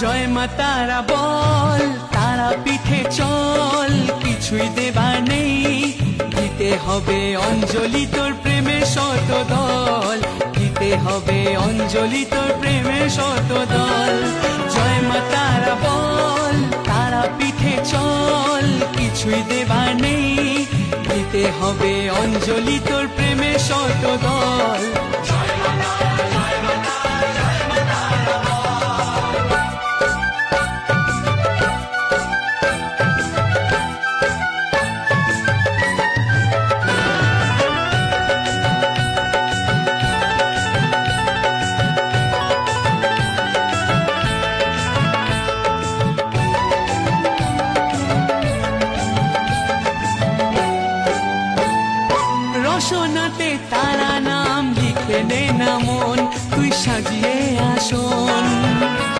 জয় মা, তারা বল, তারা পিঠে চল, কিছুই দেবার নেই। দিতে হবে অঞ্জলি তোর প্রেমের শত দল। দিতে হবে অঞ্জলি তোর প্রেমের শত দল। জয় মা, তারা বল, তারা পিঠে চল, কিছুই দেবার নেই। দিতে হবে অঞ্জলি তোর প্রেমের শত দল। রসনাতে তারা নাম লিখে নে না মন। তুই সাজিয়ে আসন